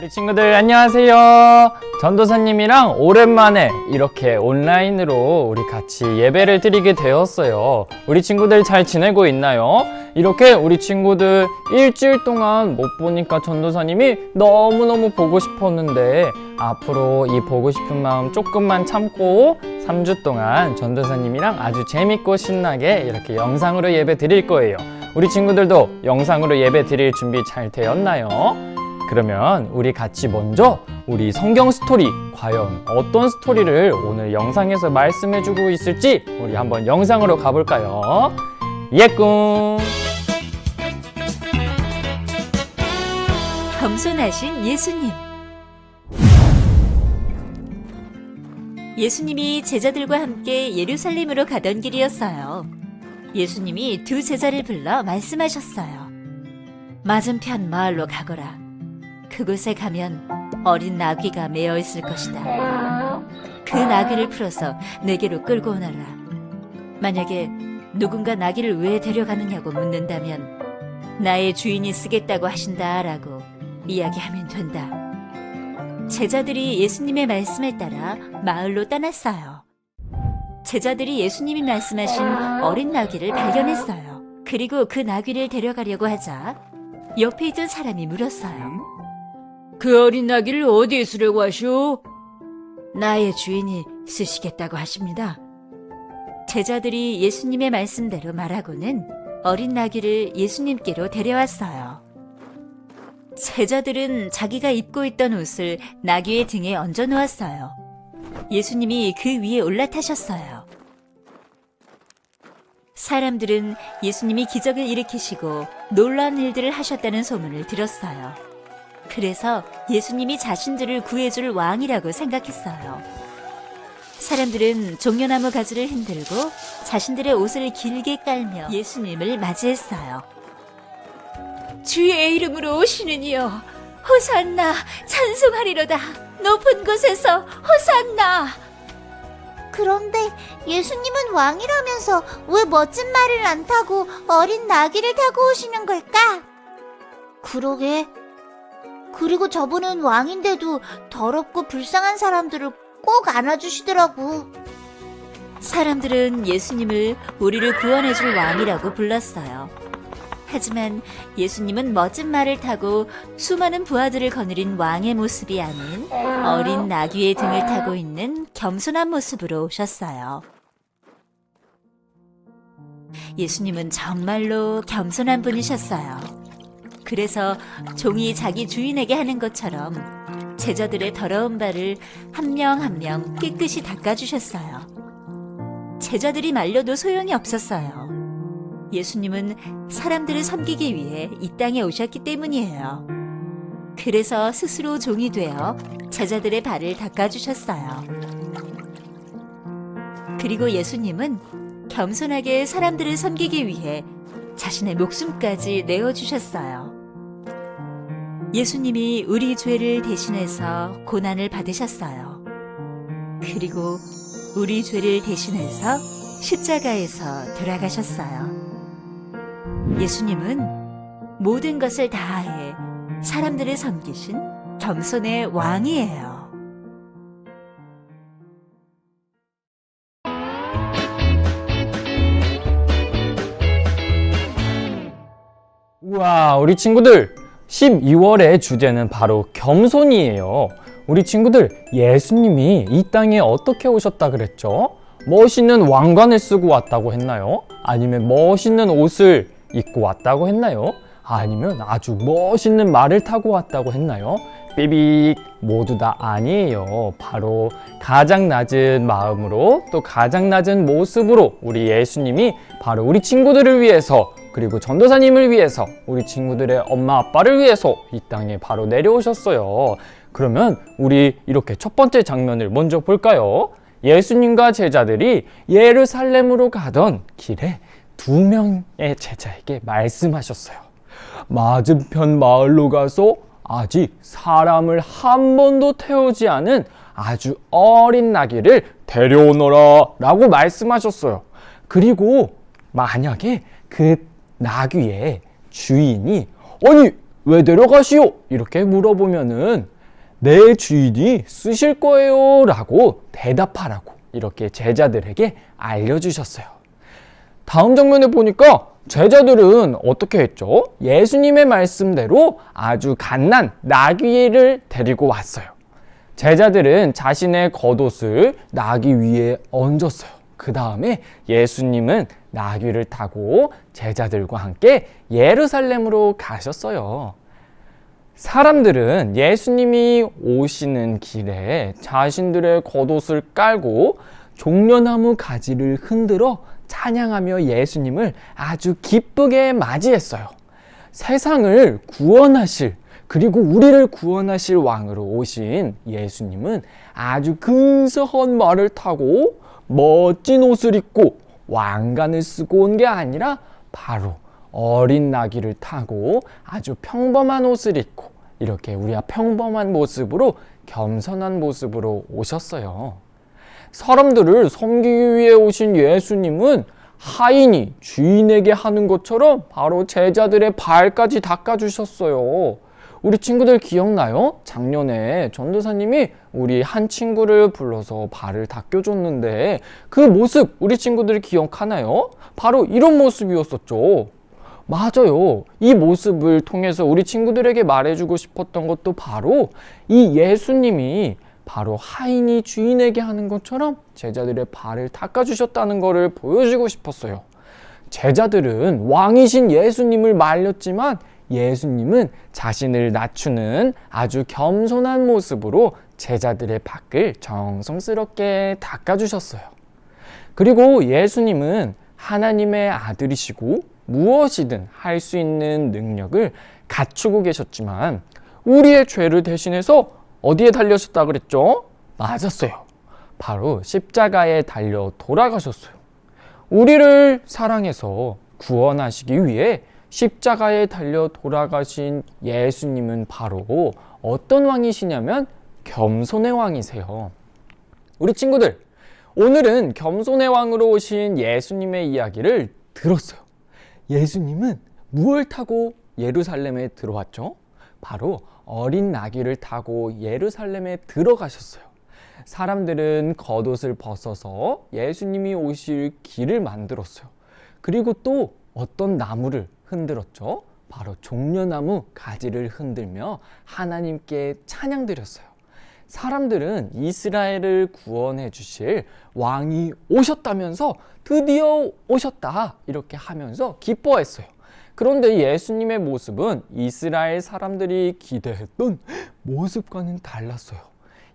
우리 친구들 안녕하세요. 전도사님이랑 오랜만에 이렇게 온라인으로 우리 같이 예배를 드리게 되었어요. 우리 친구들 잘 지내고 있나요? 이렇게 우리 친구들 일주일 동안 못 보니까 전도사님이 너무너무 보고 싶었는데 앞으로 이 보고 싶은 마음 조금만 참고 3주 동안 전도사님이랑 아주 재밌고 신나게 이렇게 영상으로 예배 드릴 거예요. 우리 친구들도 영상으로 예배 드릴 준비 잘 되었나요? 그러면 우리 같이 먼저 우리 성경 스토리 과연 어떤 스토리를 오늘 영상에서 말씀해주고 있을지 우리 한번 영상으로 가볼까요? 예꿈 겸손하신 예수님. 예수님이 제자들과 함께 예루살렘으로 가던 길이었어요. 예수님이 두 제자를 불러 말씀하셨어요. 맞은편 마을로 가거라. 그곳에 가면 어린 나귀가 매어 있을 것이다. 그 나귀를 풀어서 내게로 끌고 오너라. 만약에 누군가 나귀를 왜 데려가느냐고 묻는다면 나의 주인이 쓰겠다고 하신다라고 이야기하면 된다. 제자들이 예수님의 말씀에 따라 마을로 떠났어요. 제자들이 예수님이 말씀하신 어린 나귀를 발견했어요. 그리고 그 나귀를 데려가려고 하자 옆에 있던 사람이 물었어요. 그 어린 나귀를 어디에 쓰려고 하시오? 나의 주인이 쓰시겠다고 하십니다. 제자들이 예수님의 말씀대로 말하고는 어린 나귀를 예수님께로 데려왔어요. 제자들은 자기가 입고 있던 옷을 나귀의 등에 얹어 놓았어요. 예수님이 그 위에 올라타셨어요. 사람들은 예수님이 기적을 일으키시고 놀라운 일들을 하셨다는 소문을 들었어요. 그래서 예수님이 자신들을 구해줄 왕이라고 생각했어요. 사람들은 종려나무 가지를 흔들고 자신들의 옷을 길게 깔며 예수님을 맞이했어요. 주의 이름으로 오시는 이여 호산나 찬송하리로다 높은 곳에서 호산나 그런데 예수님은 왕이라면서 왜 멋진 말을 안 타고 어린 나귀를 타고 오시는 걸까? 그러게. 그리고 저분은 왕인데도 더럽고 불쌍한 사람들을 꼭 안아주시더라고. 사람들은 예수님을 우리를 구원해줄 왕이라고 불렀어요. 하지만 예수님은 멋진 말을 타고 수많은 부하들을 거느린 왕의 모습이 아닌 어린 나귀의 등을 타고 있는 겸손한 모습으로 오셨어요. 예수님은 정말로 겸손한 분이셨어요. 그래서 종이 자기 주인에게 하는 것처럼 제자들의 더러운 발을 한 명 한 명 깨끗이 닦아주셨어요. 제자들이 말려도 소용이 없었어요. 예수님은 사람들을 섬기기 위해 이 땅에 오셨기 때문이에요. 그래서 스스로 종이 되어 제자들의 발을 닦아주셨어요. 그리고 예수님은 겸손하게 사람들을 섬기기 위해 자신의 목숨까지 내어주셨어요. 예수님이 우리 죄를 대신해서 고난을 받으셨어요. 그리고 우리 죄를 대신해서 십자가에서 돌아가셨어요. 예수님은 모든 것을 다해 사람들을 섬기신 겸손의 왕이에요. 우와 우리 친구들 12월의 주제는 바로 겸손이에요 우리 친구들 예수님이 이 땅에 어떻게 오셨다 그랬죠? 멋있는 왕관을 쓰고 왔다고 했나요? 아니면 멋있는 옷을 입고 왔다고 했나요? 아니면 아주 멋있는 말을 타고 왔다고 했나요? 삐빅 모두 다 아니에요. 바로 가장 낮은 마음으로 또 가장 낮은 모습으로 우리 예수님이 바로 우리 친구들을 위해서 그리고 전도사님을 위해서 우리 친구들의 엄마 아빠를 위해서 이 땅에 바로 내려오셨어요. 그러면 우리 이렇게 첫 번째 장면을 먼저 볼까요? 예수님과 제자들이 예루살렘으로 가던 길에 두 명의 제자에게 말씀하셨어요. 맞은편 마을로 가서 아직 사람을 한 번도 태우지 않은 아주 어린 나귀를 데려오너라 라고 말씀하셨어요. 그리고 만약에 그 나귀의 주인이 아니 왜 데려가시오? 이렇게 물어보면은 내 주인이 쓰실 거예요 라고 대답하라고 이렇게 제자들에게 알려주셨어요. 다음 장면에 보니까 제자들은 어떻게 했죠? 예수님의 말씀대로 아주 갓난 나귀를 데리고 왔어요. 제자들은 자신의 겉옷을 나귀 위에 얹었어요. 그 다음에 예수님은 나귀를 타고 제자들과 함께 예루살렘으로 가셨어요. 사람들은 예수님이 오시는 길에 자신들의 겉옷을 깔고 종려나무 가지를 흔들어 찬양하며 예수님을 아주 기쁘게 맞이했어요. 세상을 구원하실 그리고 우리를 구원하실 왕으로 오신 예수님은 아주 근사한 말을 타고 멋진 옷을 입고 왕관을 쓰고 온 게 아니라 바로 어린 나귀를 타고 아주 평범한 옷을 입고 이렇게 우리가 평범한 모습으로 겸손한 모습으로 오셨어요. 사람들을 섬기기 위해 오신 예수님은 하인이 주인에게 하는 것처럼 바로 제자들의 발까지 닦아주셨어요. 우리 친구들 기억나요? 작년에 전도사님이 우리 한 친구를 불러서 발을 닦여줬는데 그 모습 우리 친구들이 기억하나요? 바로 이런 모습이었었죠. 맞아요. 이 모습을 통해서 우리 친구들에게 말해주고 싶었던 것도 바로 이 예수님이 바로 하인이 주인에게 하는 것처럼 제자들의 발을 닦아주셨다는 것을 보여주고 싶었어요. 제자들은 왕이신 예수님을 말렸지만 예수님은 자신을 낮추는 아주 겸손한 모습으로 제자들의 발을 정성스럽게 닦아주셨어요. 그리고 예수님은 하나님의 아들이시고 무엇이든 할 수 있는 능력을 갖추고 계셨지만 우리의 죄를 대신해서 어디에 달려셨다 그랬죠? 맞았어요. 바로 십자가에 달려 돌아가셨어요. 우리를 사랑해서 구원하시기 위해 십자가에 달려 돌아가신 예수님은 바로 어떤 왕이시냐면 겸손의 왕이세요. 우리 친구들, 오늘은 겸손의 왕으로 오신 예수님의 이야기를 들었어요. 예수님은 무엇을 타고 예루살렘에 들어왔죠? 바로 어린 나귀를 타고 예루살렘에 들어가셨어요. 사람들은 겉옷을 벗어서 예수님이 오실 길을 만들었어요. 그리고 또 어떤 나무를 흔들었죠? 바로 종려나무 가지를 흔들며 하나님께 찬양드렸어요. 사람들은 이스라엘을 구원해 주실 왕이 오셨다면서 드디어 오셨다 이렇게 하면서 기뻐했어요. 그런데 예수님의 모습은 이스라엘 사람들이 기대했던 모습과는 달랐어요.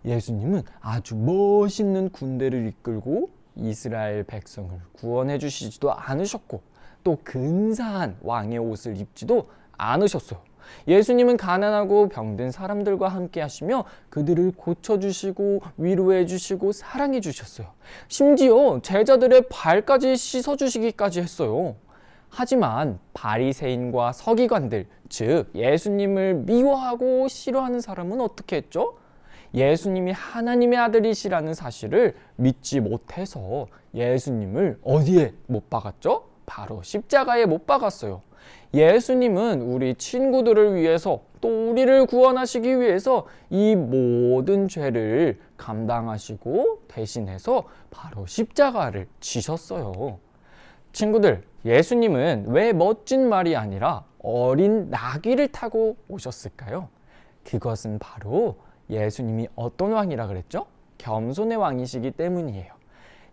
예수님은 아주 멋있는 군대를 이끌고 이스라엘 백성을 구원해 주시지도 않으셨고 또 근사한 왕의 옷을 입지도 않으셨어요. 예수님은 가난하고 병든 사람들과 함께 하시며 그들을 고쳐주시고 위로해주시고 사랑해주셨어요. 심지어 제자들의 발까지 씻어주시기까지 했어요. 하지만 바리새인과 서기관들, 즉 예수님을 미워하고 싫어하는 사람은 어떻게 했죠? 예수님이 하나님의 아들이시라는 사실을 믿지 못해서 예수님을 어디에 못 박았죠? 바로 십자가에 못 박았어요. 예수님은 우리 친구들을 위해서 또 우리를 구원하시기 위해서 이 모든 죄를 감당하시고 대신해서 바로 십자가를 지셨어요. 친구들, 예수님은 왜 멋진 말이 아니라 어린 나귀를 타고 오셨을까요? 그것은 바로 예수님이 어떤 왕이라 그랬죠? 겸손의 왕이시기 때문이에요.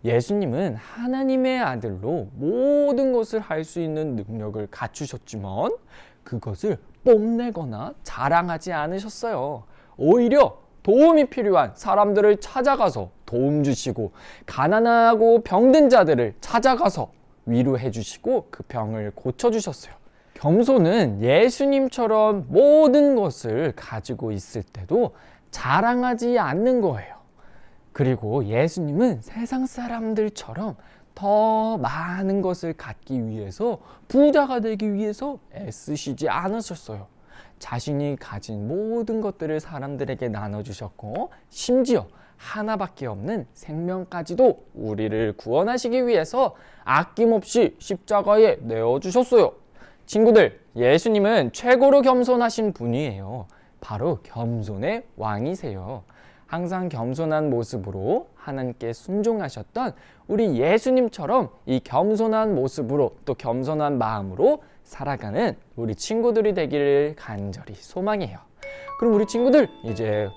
예수님은 하나님의 아들로 모든 것을 할 수 있는 능력을 갖추셨지만 그것을 뽐내거나 자랑하지 않으셨어요. 오히려 도움이 필요한 사람들을 찾아가서 도움 주시고 가난하고 병든 자들을 찾아가서 위로해 주시고 그 병을 고쳐 주셨어요. 겸손은 예수님처럼 모든 것을 가지고 있을 때도 자랑하지 않는 거예요. 그리고 예수님은 세상 사람들처럼 더 많은 것을 갖기 위해서 부자가 되기 위해서 애쓰시지 않으셨어요. 자신이 가진 모든 것들을 사람들에게 나눠주셨고 심지어 하나밖에 없는 생명까지도 우리를 구원하시기 위해서 아낌없이 십자가에 내어주셨어요. 친구들, 예수님은 최고로 겸손하신 분이에요. 바로 겸손의 왕이세요. 항상 겸손한 모습으로 하나님께 순종하셨던 우리 예수님처럼 이 겸손한 모습으로 또 겸손한 마음으로 살아가는 우리 친구들이 되기를 간절히 소망해요. 그럼 우리 친구들 이제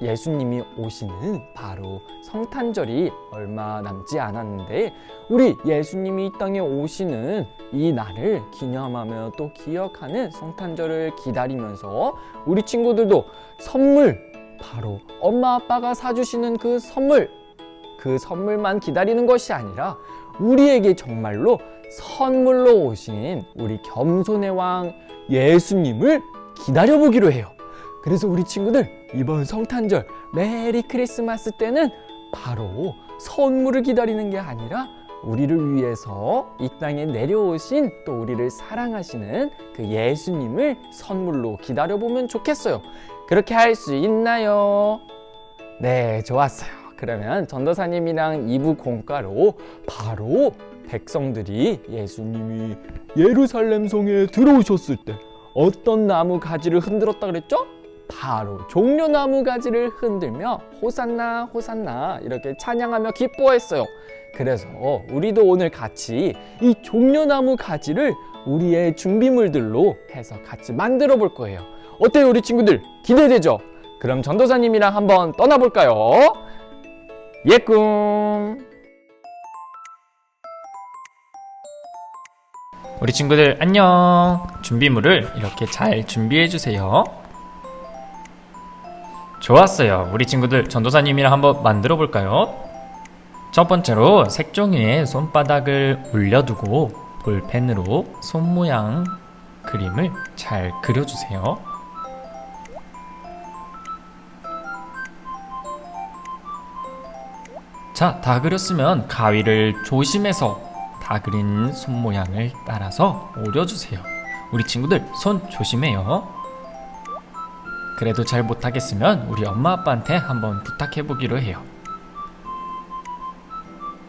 예수님이 오시는 바로 성탄절이 얼마 남지 않았는데 우리 예수님이 이 땅에 오시는 이 날을 기념하며 또 기억하는 성탄절을 기다리면서 우리 친구들도 선물 바로 엄마 아빠가 사주시는 그 선물 그 선물만 기다리는 것이 아니라 우리에게 정말로 선물로 오신 우리 겸손의 왕 예수님을 기다려보기로 해요. 그래서 우리 친구들 이번 성탄절 메리 크리스마스 때는 바로 선물을 기다리는 게 아니라 우리를 위해서 이 땅에 내려오신 또 우리를 사랑하시는 그 예수님을 선물로 기다려보면 좋겠어요. 그렇게 할 수 있나요? 네, 좋았어요. 그러면 전도사님이랑 2부 공과로 바로 백성들이 예수님이 예루살렘 성에 들어오셨을 때 어떤 나무 가지를 흔들었다 그랬죠? 바로 종려나무 가지를 흔들며 호산나 호산나 이렇게 찬양하며 기뻐했어요. 그래서 우리도 오늘 같이 이 종려나무 가지를 우리의 준비물들로 해서 같이 만들어 볼 거예요. 어때요, 우리 친구들? 기대되죠? 그럼 전도사님이랑 한번 떠나볼까요? 예꿈! 우리 친구들 안녕. 준비물을 이렇게 잘 준비해 주세요. 좋았어요. 우리 친구들 전도사님이랑 한번 만들어 볼까요? 첫 번째로 색종이에 손바닥을 올려두고 볼펜으로 손 모양 그림을 잘 그려주세요. 자, 다 그렸으면 가위를 조심해서 다 그린 손 모양을 따라서 오려주세요. 우리 친구들 손 조심해요. 그래도 잘 못하겠으면 우리 엄마 아빠한테 한번 부탁해 보기로 해요.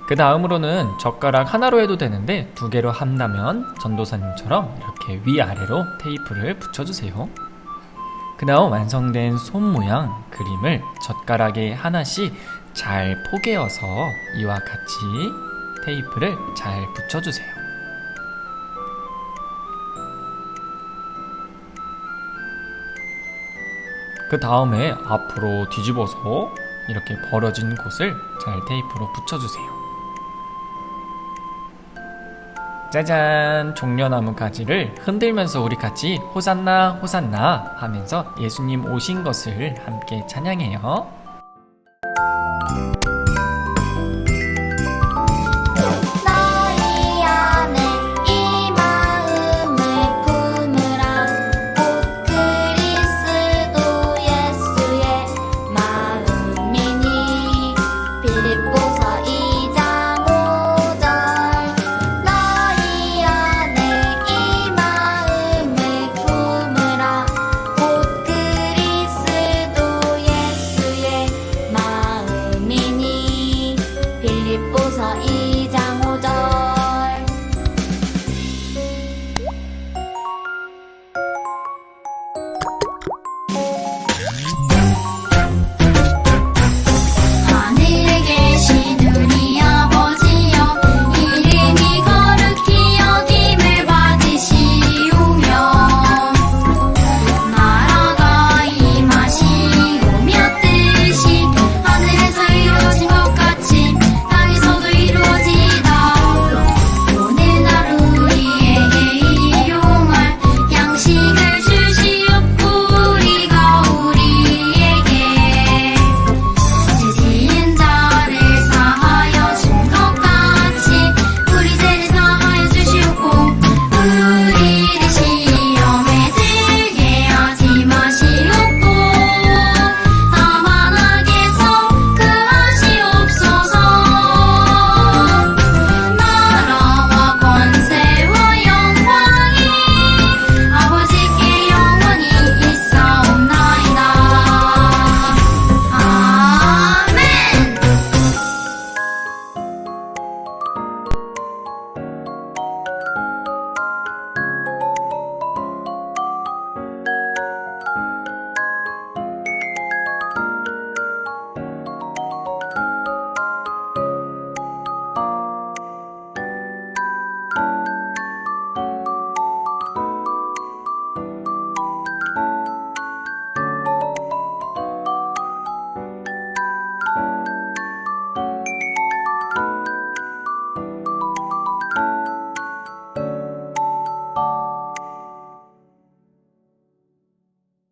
그 다음으로는 젓가락 하나로 해도 되는데 두 개로 한다면 전도사님처럼 이렇게 위아래로 테이프를 붙여주세요. 그 다음 완성된 손 모양 그림을 젓가락에 하나씩 잘 포개어서 이와 같이 테이프를 잘 붙여주세요. 그 다음에 앞으로 뒤집어서 이렇게 벌어진 곳을 잘 테이프로 붙여주세요. 짜잔! 종려나무 가지를 흔들면서 우리 같이 호산나 호산나 하면서 예수님 오신 것을 함께 찬양해요.